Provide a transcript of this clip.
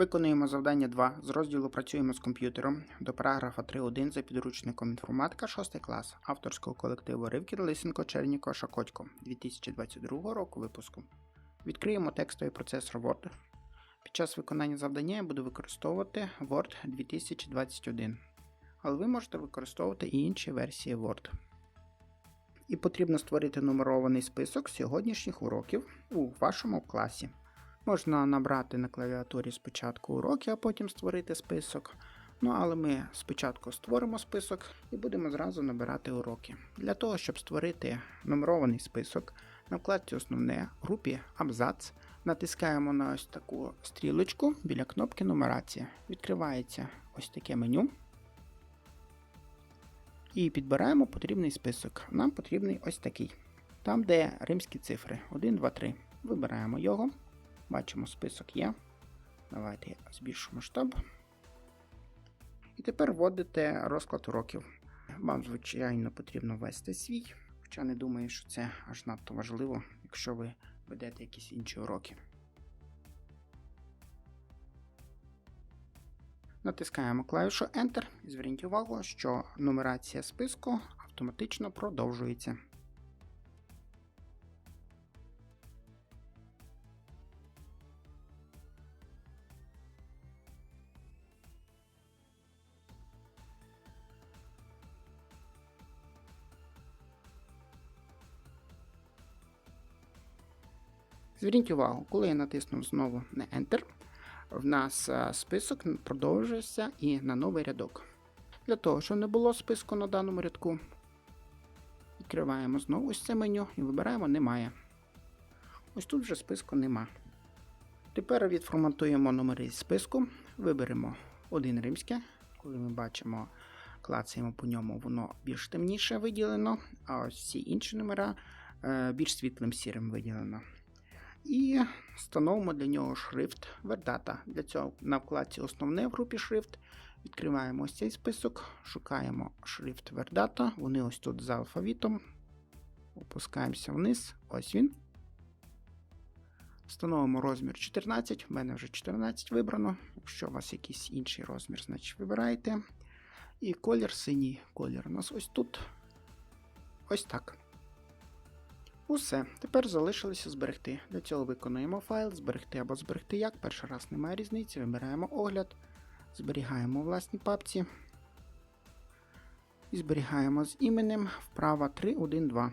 Виконуємо завдання 2 з розділу Працюємо з комп'ютером до параграфа 3.1 за підручником інформатика 6 клас авторського колективу Ривкін Лисенко Черніко Шакотько 2022 року випуску. Відкриємо текстовий процесор Word. Під час виконання завдання я буду використовувати Word 2021, але ви можете використовувати і інші версії Word. І потрібно створити нумерований список сьогоднішніх уроків у вашому класі. Можна набрати на клавіатурі спочатку уроки, а потім створити список. Ну, але ми спочатку створимо список і будемо зразу набирати уроки. Для того, щоб створити нумерований список, на вкладці Основне в групі Абзац натискаємо на ось таку стрілочку біля кнопки Нумерація. Відкривається ось таке меню. І підбираємо потрібний список. Нам потрібний ось такий. Там, де римські цифри 1, 2, 3. Вибираємо його. Бачимо, список є. Давайте я збільшу масштаб. І тепер вводите розклад уроків. Вам, звичайно, потрібно ввести свій, хоча не думаю, що це аж надто важливо, якщо ви ведете якісь інші уроки. Натискаємо клавішу Enter і зверніть увагу, що нумерація списку автоматично продовжується. Зверніть увагу, коли я натиснув знову на Enter, в нас е, список продовжується і на новий рядок. Для того, щоб не було списку на даному рядку, відкриваємо знову ось це меню і вибираємо Немає. Ось тут вже списку нема. Тепер відформатуємо номери з списку, виберемо один римське, коли ми бачимо, клацаємо по ньому, воно більш темніше виділено, а ось всі інші номера е, більш світлим сірим виділено. І встановимо для нього шрифт Verdata. Для цього на вкладці Основне в групі шрифт відкриваємо ось цей список, шукаємо шрифт Verdata. Вони ось тут за алфавітом. Опускаємося вниз. Ось він. Встановимо розмір 14. У мене вже 14 вибрано. Якщо у вас якийсь інший розмір, значить вибираєте. І колір синій колір у нас ось тут. Ось так. Усе, тепер залишилося зберегти. Для цього виконуємо файл, зберегти або зберегти як. Перший раз немає різниці, вибираємо огляд, зберігаємо власні папці. І зберігаємо з іменем вправа 3.1.2.